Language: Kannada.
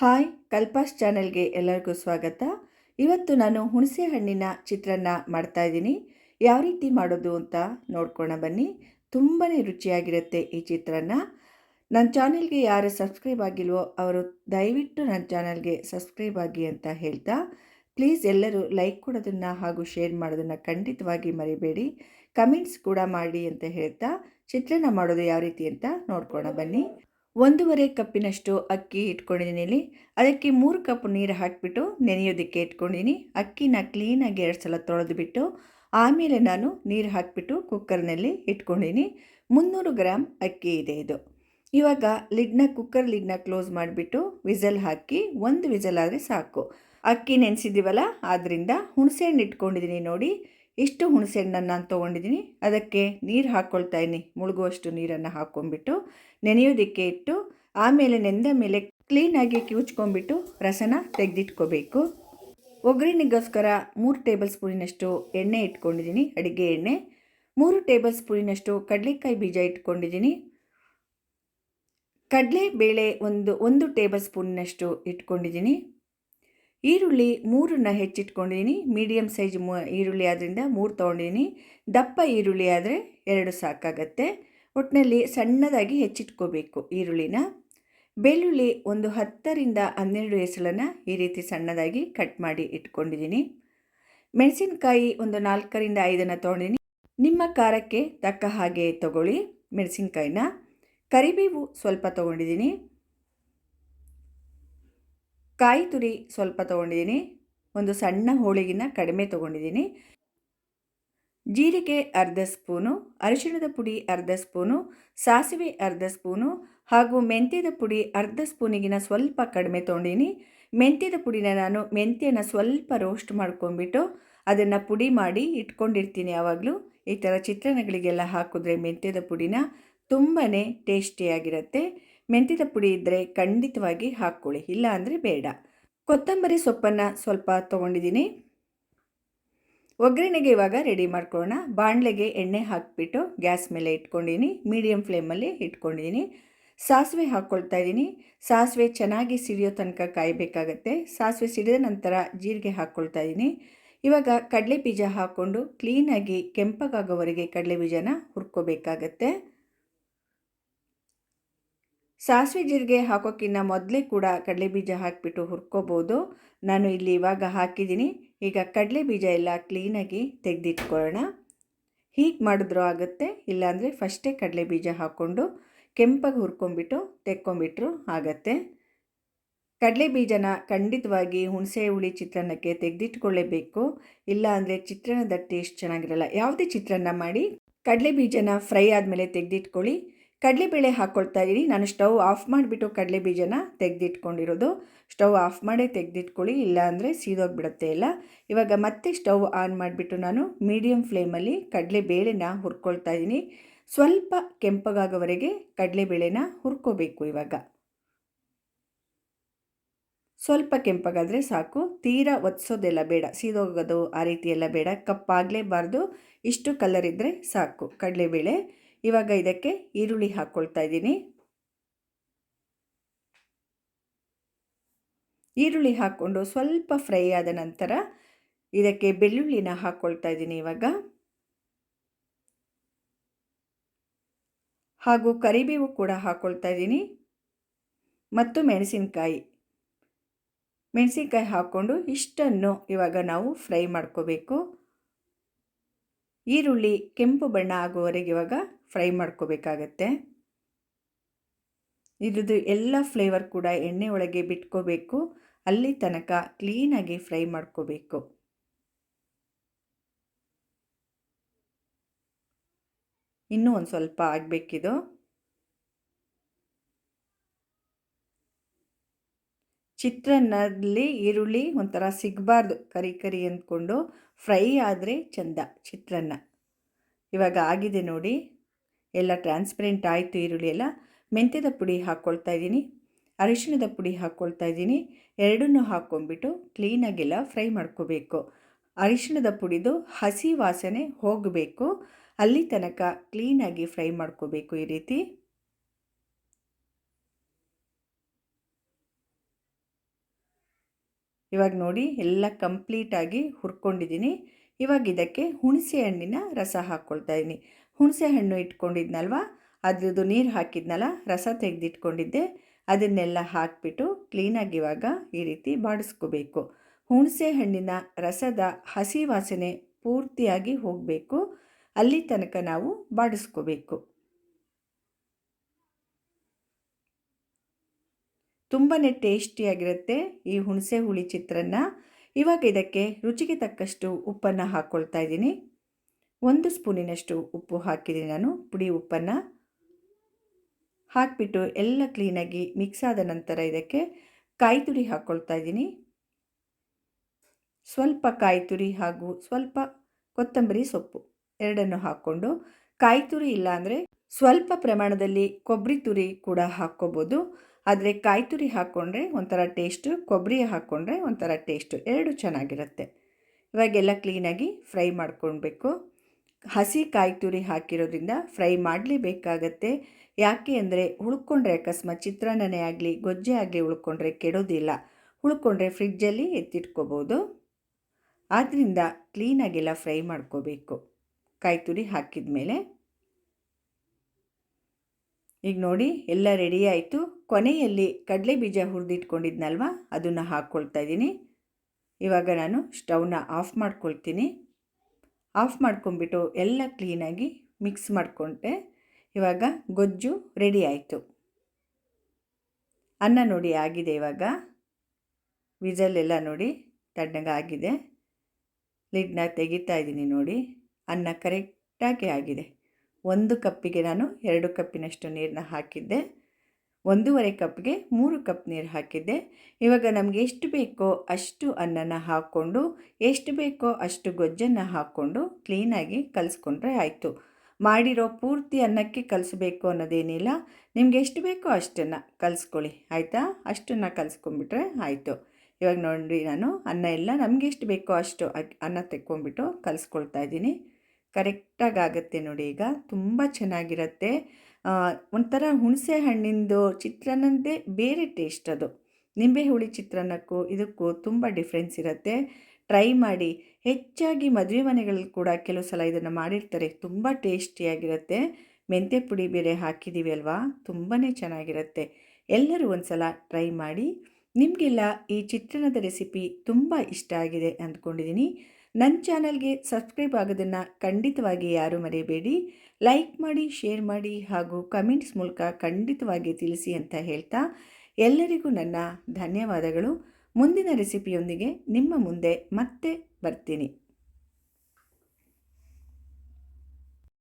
ಹಾಯ್ ಕಲ್ಪಾಸ್ ಚಾನೆಲ್ಗೆ ಎಲ್ಲರಿಗೂ ಸ್ವಾಗತ. ಇವತ್ತು ನಾನು ಹುಣಸೆ ಹಣ್ಣಿನ ಚಿತ್ರಾನ್ನ ಮಾಡ್ತಾ ಇದ್ದೀನಿ. ಯಾವ ರೀತಿ ಮಾಡೋದು ಅಂತ ನೋಡ್ಕೋಣ ಬನ್ನಿ. ತುಂಬಾ ರುಚಿಯಾಗಿರುತ್ತೆ ಈ ಚಿತ್ರಾನ್ನ. ನನ್ನ ಚಾನೆಲ್ಗೆ ಯಾರು ಸಬ್ಸ್ಕ್ರೈಬ್ ಆಗಿಲ್ವೋ ಅವರು ದಯವಿಟ್ಟು ನನ್ನ ಚಾನೆಲ್ಗೆ ಸಬ್ಸ್ಕ್ರೈಬ್ ಆಗಿ ಅಂತ ಹೇಳ್ತಾ. ಪ್ಲೀಸ್ ಎಲ್ಲರೂ ಲೈಕ್ ಕೊಡೋದನ್ನು ಹಾಗೂ ಶೇರ್ ಮಾಡೋದನ್ನು ಖಂಡಿತವಾಗಿ ಮರಿಬೇಡಿ. ಕಮೆಂಟ್ಸ್ ಕೂಡ ಮಾಡಿ ಅಂತ ಹೇಳ್ತಾ. ಚಿತ್ರಾನ್ನ ಮಾಡೋದು ಯಾವ ರೀತಿ ಅಂತ ನೋಡ್ಕೋಣ ಬನ್ನಿ. ಒಂದೂವರೆ ಕಪ್ಪಿನಷ್ಟು ಅಕ್ಕಿ ಇಟ್ಕೊಂಡಿದ್ದೀನಿ ಇಲ್ಲಿ. ಅದಕ್ಕೆ ಮೂರು ಕಪ್ ನೀರು ಹಾಕಿಬಿಟ್ಟು ನೆನೆಯೋದಕ್ಕೆ ಇಟ್ಕೊಂಡಿದ್ದೀನಿ. ಅಕ್ಕಿನ ಕ್ಲೀನಾಗಿ ಎರಡು ಸಲ ತೊಳೆದುಬಿಟ್ಟು ಆಮೇಲೆ ನಾನು ನೀರು ಹಾಕಿಬಿಟ್ಟು ಕುಕ್ಕರ್ನಲ್ಲಿ ಇಟ್ಕೊಂಡಿದ್ದೀನಿ. ಮುನ್ನೂರು ಗ್ರಾಮ್ ಅಕ್ಕಿ ಇದೆ ಇದು. ಇವಾಗ ಲಿಡ್ನ ಕುಕ್ಕರ್ ಲಿಡ್ನ ಕ್ಲೋಸ್ ಮಾಡಿಬಿಟ್ಟು ವಿಸಲ್ ಹಾಕಿ ಒಂದು ವಿಸಲ್ ಆದರೆ ಸಾಕು. ಅಕ್ಕಿ ನೆನೆಸಿದ್ದೀವಲ್ಲ ಆದ್ದರಿಂದ ಹುಣಸೆಹಣ್ಣು ಇಟ್ಕೊಂಡಿದ್ದೀನಿ ನೋಡಿ. ಇಷ್ಟು ಹುಣಸೆಹಣ್ಣನ್ನು ನಾನು ತೊಗೊಂಡಿದ್ದೀನಿ. ಅದಕ್ಕೆ ನೀರು ಹಾಕ್ಕೊಳ್ತಾ ಇದ್ದೀನಿ. ಮುಳುಗುವಷ್ಟು ನೀರನ್ನು ಹಾಕ್ಕೊಂಡ್ಬಿಟ್ಟು ನೆನೆಯೋದಕ್ಕೆ ಇಟ್ಟು ಆಮೇಲೆ ನೆಂದ ಮೇಲೆ ಕ್ಲೀನಾಗಿ ಕಿವುಚ್ಕೊಂಡ್ಬಿಟ್ಟು ರಸನ ತೆಗೆದಿಟ್ಕೋಬೇಕು. ಒಗ್ಗರಣೆಗೋಸ್ಕರ ಮೂರು ಟೇಬಲ್ ಸ್ಪೂನಿನಷ್ಟು ಎಣ್ಣೆ ಇಟ್ಕೊಂಡಿದ್ದೀನಿ. ಅಡುಗೆ ಎಣ್ಣೆ, ಮೂರು ಟೇಬಲ್ ಸ್ಪೂನಿನಷ್ಟು ಕಡಲೆಕಾಯಿ ಬೀಜ ಇಟ್ಕೊಂಡಿದ್ದೀನಿ. ಕಡಲೆ ಬೇಳೆ ಒಂದು ಒಂದು ಟೇಬಲ್ ಸ್ಪೂನಿನಷ್ಟು ಇಟ್ಕೊಂಡಿದ್ದೀನಿ. ಈರುಳ್ಳಿ ಮೂರನ್ನ ಹೆಚ್ಚಿಟ್ಕೊಂಡಿದ್ದೀನಿ ಮೀಡಿಯಮ್ ಸೈಜ್ ಮೂ, ಈರುಳ್ಳಿ ಆದ್ದರಿಂದ ಮೂರು ತೊಗೊಂಡಿದ್ದೀನಿ ದಪ್ಪ ಈರುಳ್ಳಿ ಆದರೆ ಎರಡು ಸಾಕಾಗತ್ತೆ. ಒಟ್ಟಿನಲ್ಲಿ ಸಣ್ಣದಾಗಿ ಹೆಚ್ಚಿಟ್ಕೋಬೇಕು ಈರುಳ್ಳಿನ. ಬೆಳ್ಳುಳ್ಳಿ ಒಂದು ಹತ್ತರಿಂದ ಹನ್ನೆರಡು ಎಸಳನ್ನು ಈ ರೀತಿ ಸಣ್ಣದಾಗಿ ಕಟ್ ಮಾಡಿ ಇಟ್ಕೊಂಡಿದ್ದೀನಿ ಮೆಣಸಿನಕಾಯಿ ಒಂದು ನಾಲ್ಕರಿಂದ ಐದನ್ನು ತೊಗೊಂಡಿದ್ದೀನಿ ನಿಮ್ಮ ಖಾರಕ್ಕೆ ತಕ್ಕ ಹಾಗೆ ತಗೊಳ್ಳಿ ಮೆಣಸಿನ್ಕಾಯಿನ. ಕರಿಬೇವು ಸ್ವಲ್ಪ ತೊಗೊಂಡಿದ್ದೀನಿ ಕಾಯಿ ತುರಿ ಸ್ವಲ್ಪ ತೊಗೊಂಡಿದ್ದೀನಿ. ಒಂದು ಸಣ್ಣ ಹೋಳಿಗೆನ ಕಡಿಮೆ ತೊಗೊಂಡಿದ್ದೀನಿ. ಜೀರಿಗೆ ಅರ್ಧ ಸ್ಪೂನು, ಅರಿಶಿಣದ ಪುಡಿ ಅರ್ಧ ಸ್ಪೂನು, ಸಾಸಿವೆ ಅರ್ಧ ಸ್ಪೂನು ಹಾಗೂ ಮೆಂತ್ಯದ ಪುಡಿ ಅರ್ಧ ಸ್ಪೂನಿಗಿನ ಸ್ವಲ್ಪ ಕಡಿಮೆ ತೊಗೊಂಡಿನಿ ಮೆಂತ್ಯದ ಪುಡಿನ ನಾನು ಮೆಂತ್ಯನ ಸ್ವಲ್ಪ ರೋಸ್ಟ್ ಮಾಡ್ಕೊಂಡ್ಬಿಟ್ಟು ಅದನ್ನು ಪುಡಿ ಮಾಡಿ ಇಟ್ಕೊಂಡಿರ್ತೀನಿ ಯಾವಾಗಲೂ ಈ ಥರ ಚಿತ್ರಾನ್ನಗಳಿಗೆಲ್ಲ ಹಾಕಿದ್ರೆ ಮೆಂತ್ಯದ ಪುಡಿನ ತುಂಬಾ ಟೇಸ್ಟಿಯಾಗಿರುತ್ತೆ. ಮೆಂತ್ಯದ ಪುಡಿ ಇದ್ದರೆ ಖಂಡಿತವಾಗಿ ಹಾಕ್ಕೊಳ್ಳಿ ಇಲ್ಲ ಅಂದರೆ ಬೇಡ. ಕೊತ್ತಂಬರಿ ಸೊಪ್ಪನ್ನು ಸ್ವಲ್ಪ ತೊಗೊಂಡಿದ್ದೀನಿ. ಒಗ್ಗರಣೆಗೆ ಇವಾಗ ರೆಡಿ ಮಾಡ್ಕೊಳ್ಳೋಣ. ಬಾಣಲೆಗೆ ಎಣ್ಣೆ ಹಾಕಿಬಿಟ್ಟು ಗ್ಯಾಸ್ ಮೇಲೆ ಇಟ್ಕೊಂಡಿದ್ದೀನಿ. ಮೀಡಿಯಮ್ ಫ್ಲೇಮಲ್ಲಿ ಇಟ್ಕೊಂಡಿದ್ದೀನಿ. ಸಾಸಿವೆ ಹಾಕ್ಕೊಳ್ತಾ ಇದ್ದೀನಿ. ಸಾಸಿವೆ ಚೆನ್ನಾಗಿ ಸಿಡಿಯೋ ತನಕ ಕಾಯಬೇಕಾಗತ್ತೆ. ಸಾಸಿವೆ ಸಿಡಿದ ನಂತರ ಜೀರಿಗೆ ಹಾಕ್ಕೊಳ್ತಾ ಇದ್ದೀನಿ. ಇವಾಗ ಕಡಲೆ ಬೀಜ ಹಾಕ್ಕೊಂಡು ಕ್ಲೀನಾಗಿ ಕೆಂಪಗಾಗೋವರೆಗೆ ಕಡಲೆ ಬೀಜನ ಹುರ್ಕೋಬೇಕಾಗತ್ತೆ. ಸಾಸಿವೆ ಜೀರಿಗೆ ಹಾಕೋಕ್ಕಿಂತ ಮೊದಲೇ ಕೂಡ ಕಡಲೆ ಬೀಜ ಹಾಕಿಬಿಟ್ಟು ಹುರ್ಕೋಬೋದು. ನಾನು ಇಲ್ಲಿ ಇವಾಗ ಹಾಕಿದ್ದೀನಿ. ಈಗ ಕಡಲೆ ಬೀಜ ಎಲ್ಲ ಕ್ಲೀನಾಗಿ ತೆಗೆದಿಟ್ಕೊಳ್ಳೋಣ. ಹೀಗೆ ಮಾಡಿದ್ರೂ ಆಗುತ್ತೆ, ಇಲ್ಲಾಂದರೆ ಫಸ್ಟೇ ಕಡಲೆ ಬೀಜ ಹಾಕ್ಕೊಂಡು ಕೆಂಪಾಗಿ ಹುರ್ಕೊಂಬಿಟ್ಟು ತೆಕ್ಕೊಂಬಿಟ್ರು ಆಗತ್ತೆ. ಕಡಲೆ ಬೀಜನ ಖಂಡಿತವಾಗಿ ಹುಣಸೆ ಹುಳಿ ಚಿತ್ರಾನ್ನಕ್ಕೆ ತೆಗೆದಿಟ್ಕೊಳ್ಳೇಬೇಕು. ಇಲ್ಲ ಅಂದರೆ ಚಿತ್ರಾನ್ನದ ಟೇಸ್ಟ್ ಚೆನ್ನಾಗಿರಲ್ಲ. ಯಾವುದೇ ಚಿತ್ರಾನ್ನ ಮಾಡಿ ಕಡಲೆ ಬೀಜನ ಫ್ರೈ ಆದಮೇಲೆ ತೆಗೆದಿಟ್ಕೊಳ್ಳಿ. ಕಡಲೆಬೇಳೆ ಹಾಕ್ಕೊಳ್ತಾ ಇದ್ದೀನಿ. ನಾನು ಸ್ಟವ್ ಆಫ್ ಮಾಡಿಬಿಟ್ಟು ಕಡಲೆ ಬೀಜನ ತೆಗೆದಿಟ್ಕೊಂಡಿರೋದು. ಸ್ಟವ್ ಆಫ್ ಮಾಡೇ ತೆಗೆದಿಟ್ಕೊಳ್ಳಿ, ಇಲ್ಲಾಂದರೆ ಸೀದೋಗಿಬಿಡುತ್ತೆ ಇಲ್ಲ ಇವಾಗ ಮತ್ತೆ ಸ್ಟವ್ ಆನ್ ಮಾಡಿಬಿಟ್ಟು ನಾನು ಮೀಡಿಯಮ್ ಫ್ಲೇಮಲ್ಲಿ ಕಡಲೆಬೇಳೆನ ಹುರ್ಕೊಳ್ತಾ ಇದ್ದೀನಿ. ಸ್ವಲ್ಪ ಕೆಂಪಗಾಗೋವರೆಗೆ ಕಡಲೆಬೇಳೆನ ಹುರ್ಕೋಬೇಕು ಇವಾಗ. ಸ್ವಲ್ಪ ಕೆಂಪಗಾದರೆ ಸಾಕು. ತೀರಾ ಒತ್ಸೋದೆಲ್ಲ ಬೇಡ. ಸೀದೋಗೋದು ಆ ರೀತಿ ಎಲ್ಲ ಬೇಡ. ಕಪ್ಪಾಗಲೇಬಾರ್ದು. ಇಷ್ಟು ಕಲರ್ ಇದ್ದರೆ ಸಾಕು ಕಡಲೆಬೇಳೆ ಇವಾಗ ಇದಕ್ಕೆ ಈರುಳ್ಳಿ ಹಾಕ್ಕೊಳ್ತಾ ಇದ್ದೀನಿ. ಈರುಳ್ಳಿ ಹಾಕ್ಕೊಂಡು ಸ್ವಲ್ಪ ಫ್ರೈ ಆದ ನಂತರ ಇದಕ್ಕೆ ಬೆಳ್ಳುಳ್ಳಿನ ಹಾಕ್ಕೊಳ್ತಾ ಇದ್ದೀನಿ ಇವಾಗ. ಹಾಗೂ ಕರಿಬೇವು ಕೂಡ ಹಾಕ್ಕೊಳ್ತಾ ಇದ್ದೀನಿ. ಮತ್ತು ಮೆಣಸಿನಕಾಯಿ. ಮೆಣಸಿನ್ಕಾಯಿ ಹಾಕ್ಕೊಂಡು ಇಷ್ಟನ್ನು ಇವಾಗ ನಾವು ಫ್ರೈ ಮಾಡ್ಕೋಬೇಕು. ಈರುಳ್ಳಿ ಕೆಂಪು ಬಣ್ಣ ಆಗುವವರೆಗೆ ಇವಾಗ ಫ್ರೈ ಮಾಡ್ಕೋಬೇಕಾಗತ್ತೆ. ಇದ್ರದ್ದು ಎಲ್ಲ ಫ್ಲೇವರ್ ಕೂಡ ಎಣ್ಣೆ ಒಳಗೆ ಬಿಟ್ಕೋಬೇಕು. ಅಲ್ಲಿ ತನಕ ಕ್ಲೀನಾಗಿ ಫ್ರೈ ಮಾಡ್ಕೋಬೇಕು. ಇನ್ನೂ ಒಂದು ಸ್ವಲ್ಪ ಆಗಬೇಕಿದು. ಚಿತ್ರಾನ್ನದಲ್ಲಿ ಈರುಳ್ಳಿ ಒಂಥರ ಸಿಗಬಾರ್ದು ಕರಿ ಕರಿ ಅಂದ್ಕೊಂಡು. ಫ್ರೈ ಆದರೆ ಚೆಂದ ಚಿತ್ರಾನ್ನ. ಇವಾಗ ಆಗಿದೆ ನೋಡಿ. ಎಲ್ಲ ಟ್ರಾನ್ಸ್ಪರೆಂಟ್ ಆಯಿತು ಈರುಳ್ಳಿ ಎಲ್ಲ. ಮೆಂತ್ಯದ ಪುಡಿ ಹಾಕ್ಕೊಳ್ತಾ ಇದ್ದೀನಿ. ಅರಿಶಿಣದ ಪುಡಿ ಹಾಕ್ಕೊಳ್ತಾ ಇದ್ದೀನಿ. ಎರಡನ್ನೂ ಹಾಕ್ಕೊಂಬಿಟ್ಟು ಕ್ಲೀನಾಗೆಲ್ಲ ಫ್ರೈ ಮಾಡ್ಕೋಬೇಕು. ಅರಿಶಿಣದ ಪುಡಿದು ಹಸಿ ವಾಸನೆ ಹೋಗಬೇಕು. ಅಲ್ಲಿ ತನಕ ಕ್ಲೀನಾಗಿ ಫ್ರೈ ಮಾಡ್ಕೋಬೇಕು ಈ ರೀತಿ. ಇವಾಗ ನೋಡಿ ಎಲ್ಲ ಕಂಪ್ಲೀಟಾಗಿ ಹುರ್ಕೊಂಡಿದ್ದೀನಿ. ಇವಾಗ ಇದಕ್ಕೆ ಹುಣಸೆ ಹಣ್ಣಿನ ರಸ ಹಾಕ್ಕೊಳ್ತಾ ಇದ್ದೀನಿ. ಹುಣಸೆ ಹಣ್ಣು ಇಟ್ಕೊಂಡಿದ್ನಲ್ವ? ಅದ್ರದ್ದು ನೀರು ಹಾಕಿದ್ನಲ್ಲ, ರಸ ತೆಗೆದಿಟ್ಕೊಂಡಿದ್ದೆ. ಅದನ್ನೆಲ್ಲ ಹಾಕಿಬಿಟ್ಟು ಕ್ಲೀನಾಗಿ ಇವಾಗ ಈ ರೀತಿ ಬಾಡಿಸ್ಕೋಬೇಕು. ಹುಣಸೆ ಹಣ್ಣಿನ ರಸದ ಹಸಿ ವಾಸನೆ ಪೂರ್ತಿಯಾಗಿ ಹೋಗಬೇಕು. ಅಲ್ಲಿ ತನಕ ನಾವು ಬಾಡಿಸ್ಕೋಬೇಕು. ತುಂಬಾ ಟೇಸ್ಟಿಯಾಗಿರುತ್ತೆ ಈ ಹುಣಸೆ ಹುಳಿ ಚಿತ್ರಾನ್ನ. ಇವಾಗ ಇದಕ್ಕೆ ರುಚಿಗೆ ತಕ್ಕಷ್ಟು ಉಪ್ಪನ್ನು ಹಾಕ್ಕೊಳ್ತಾ ಇದ್ದೀನಿ. ಒಂದು ಸ್ಪೂನಿನಷ್ಟು ಉಪ್ಪು ಹಾಕಿದೆ ನಾನು. ಪುಡಿ ಉಪ್ಪನ್ನು ಹಾಕಿಬಿಟ್ಟು ಎಲ್ಲ ಕ್ಲೀನಾಗಿ ಮಿಕ್ಸ್ ಆದ ನಂತರ ಇದಕ್ಕೆ ಕಾಯಿ ತುರಿ ಹಾಕ್ಕೊಳ್ತಾ ಇದ್ದೀನಿ. ಸ್ವಲ್ಪ ಕಾಯಿ ತುರಿ ಹಾಗೂ ಸ್ವಲ್ಪ ಕೊತ್ತಂಬರಿ ಸೊಪ್ಪು ಎರಡನ್ನು ಹಾಕ್ಕೊಂಡು ಕಾಯಿ ತುರಿ ಇಲ್ಲ ಅಂದರೆ ಸ್ವಲ್ಪ ಪ್ರಮಾಣದಲ್ಲಿ ಕೊಬ್ಬರಿ ತುರಿ ಕೂಡ ಹಾಕ್ಕೋಬೋದು. ಆದರೆ ಕಾಯಿ ತುರಿ ಹಾಕ್ಕೊಂಡ್ರೆ ಒಂಥರ ಟೇಸ್ಟು ಕೊಬ್ಬರಿ ಹಾಕ್ಕೊಂಡ್ರೆ ಒಂಥರ ಟೇಸ್ಟು ಎರಡು ಚೆನ್ನಾಗಿರುತ್ತೆ. ಇವಾಗೆಲ್ಲ ಕ್ಲೀನಾಗಿ ಫ್ರೈ ಮಾಡ್ಕೊಳ್ಬೇಕು. ಹಸಿ ಕಾಯಿ ತುರಿ ಹಾಕಿರೋದ್ರಿಂದ ಫ್ರೈ ಮಾಡಲೇಬೇಕಾಗತ್ತೆ. ಯಾಕೆ ಅಂದರೆ ಉಳ್ಕೊಂಡ್ರೆ ಅಕಸ್ಮಾತ್ ಚಿತ್ರಾನ್ನನೇ ಆಗಲಿ, ಗೊಜ್ಜೆ ಆಗಲಿ ಉಳ್ಕೊಂಡ್ರೆ ಕೆಡೋದಿಲ್ಲ. ಉಳ್ಕೊಂಡ್ರೆ ಫ್ರಿಜ್ಜಲ್ಲಿ ಎತ್ತಿಟ್ಕೋಬೋದು. ಆದ್ದರಿಂದ ಕ್ಲೀನಾಗೆಲ್ಲ ಫ್ರೈ ಮಾಡ್ಕೋಬೇಕು. ಕಾಯಿ ತುರಿ ಹಾಕಿದ ಮೇಲೆ ಈಗ ನೋಡಿ, ಎಲ್ಲ ರೆಡಿ ಆಯಿತು. ಕೊನೆಯಲ್ಲಿ ಕಡಲೆ ಬೀಜ ಹುರಿದಿಟ್ಕೊಂಡಿದ್ನಲ್ವ? ಅದನ್ನು ಹಾಕ್ಕೊಳ್ತಾ ಇದ್ದೀನಿ. ಇವಾಗ ನಾನು ಸ್ಟವ್ನ ಆಫ್ ಮಾಡ್ಕೊಳ್ತೀನಿ. ಆಫ್ ಮಾಡ್ಕೊಂಬಿಟ್ಟು ಎಲ್ಲ ಕ್ಲೀನಾಗಿ ಮಿಕ್ಸ್ ಮಾಡಿಕೊಂಡೆ. ಇವಾಗ ಗೊಜ್ಜು ರೆಡಿ ಆಯಿತು. ಅನ್ನ ನೋಡಿ ಆಗಿದೆ ಇವಾಗ. ವಿಜಲೆಲ್ಲ ನೋಡಿ ತಣ್ಣಗಾಗಿದೆ ಲಿಡ್ನ ತೆಗಿತಾ ಇದ್ದೀನಿ ನೋಡಿ. ಅನ್ನ ಕರೆಕ್ಟಾಗಿ ಆಗಿದೆ. ಒಂದು ಕಪ್ಪಿಗೆ ನಾನು ಎರಡು ಕಪ್ಪಿನಷ್ಟು ನೀರನ್ನ ಹಾಕಿದ್ದೆ. ಒಂದೂವರೆ ಕಪ್ಗೆ ಮೂರು ಕಪ್ ನೀರು ಹಾಕಿದ್ದೆ. ಇವಾಗ ನಮಗೆ ಎಷ್ಟು ಬೇಕೋ ಅಷ್ಟು ಅನ್ನನ ಹಾಕ್ಕೊಂಡು, ಎಷ್ಟು ಬೇಕೋ ಅಷ್ಟು ಗೊಜ್ಜನ್ನು ಹಾಕ್ಕೊಂಡು ಕ್ಲೀನಾಗಿ ಕಲಿಸ್ಕೊಂಡ್ರೆ ಆಯಿತು. ಮಾಡಿರೋ ಪೂರ್ತಿ ಅನ್ನಕ್ಕೆ ಕಲಿಸ್ಬೇಕು ಅನ್ನೋದೇನಿಲ್ಲ. ನಿಮ್ಗೆ ಎಷ್ಟು ಬೇಕೋ ಅಷ್ಟನ್ನು ಕಲಿಸ್ಕೊಳ್ಳಿ, ಆಯಿತಾ? ಅಷ್ಟನ್ನು ಕಲಿಸ್ಕೊಂಡ್ಬಿಟ್ರೆ ಆಯಿತು. ಇವಾಗ ನೋಡಿ ನಾನು, ಅನ್ನ ಎಲ್ಲ ನಮಗೆ ಎಷ್ಟು ಬೇಕೋ ಅಷ್ಟು ಅನ್ನ ತೆಕ್ಕೊಂಬಿಟ್ಟು ಕಲಿಸ್ಕೊಳ್ತಾ ಇದ್ದೀನಿ. ಕರೆಕ್ಟಾಗಿ ಆಗುತ್ತೆ ನೋಡಿ ಈಗ. ತುಂಬ ಚೆನ್ನಾಗಿರುತ್ತೆ. ಒಂಥರ ಹುಣಸೆ ಹಣ್ಣಿಂದು ಚಿತ್ರಾನ್ನದ್ದೆ ಬೇರೆ ಟೇಸ್ಟ್ ಅದು. ನಿಂಬೆ ಹುಳಿ ಚಿತ್ರಾನ್ನಕ್ಕೂ ಇದಕ್ಕೂ ತುಂಬ ಡಿಫ್ರೆನ್ಸ್ ಇರುತ್ತೆ. ಟ್ರೈ ಮಾಡಿ. ಹೆಚ್ಚಾಗಿ ಮದುವೆ ಮನೆಗಳಲ್ಲಿ ಕೂಡ ಕೆಲವು ಸಲ ಇದನ್ನು ಮಾಡಿರ್ತಾರೆ. ತುಂಬ ಟೇಸ್ಟಿಯಾಗಿರುತ್ತೆ ಮೆಂತ್ಯ ಪುಡಿ ಬೇರೆ ಹಾಕಿದ್ದೀವಿ ಅಲ್ವಾ? ತುಂಬಾ ಚೆನ್ನಾಗಿರುತ್ತೆ. ಎಲ್ಲರೂ ಒಂದು ಸಲ ಟ್ರೈ ಮಾಡಿ. ನಿಮಗೆಲ್ಲ ಈ ಚಿತ್ರಾನ್ನದ ರೆಸಿಪಿ ತುಂಬ ಇಷ್ಟ ಆಗಿದೆ ಅಂದ್ಕೊಂಡಿದ್ದೀನಿ ನನ್ನ ಚಾನಲ್ಗೆ ಸಬ್ಸ್ಕ್ರೈಬ್ ಆಗೋದನ್ನು ಖಂಡಿತವಾಗಿ ಯಾರೂ ಮರೆಯಬೇಡಿ ಲೈಕ್ ಮಾಡಿ, ಶೇರ್ ಮಾಡಿ ಹಾಗೂ ಕಮೆಂಟ್ಸ್ ಮೂಲಕ ಖಂಡಿತವಾಗಿ ತಿಳಿಸಿ ಅಂತ ಹೇಳ್ತಾ ಎಲ್ಲರಿಗೂ ನನ್ನ ಧನ್ಯವಾದಗಳು. ಮುಂದಿನ ರೆಸಿಪಿಯೊಂದಿಗೆ ನಿಮ್ಮ ಮುಂದೆ ಮತ್ತೆ ಬರ್ತೀನಿ.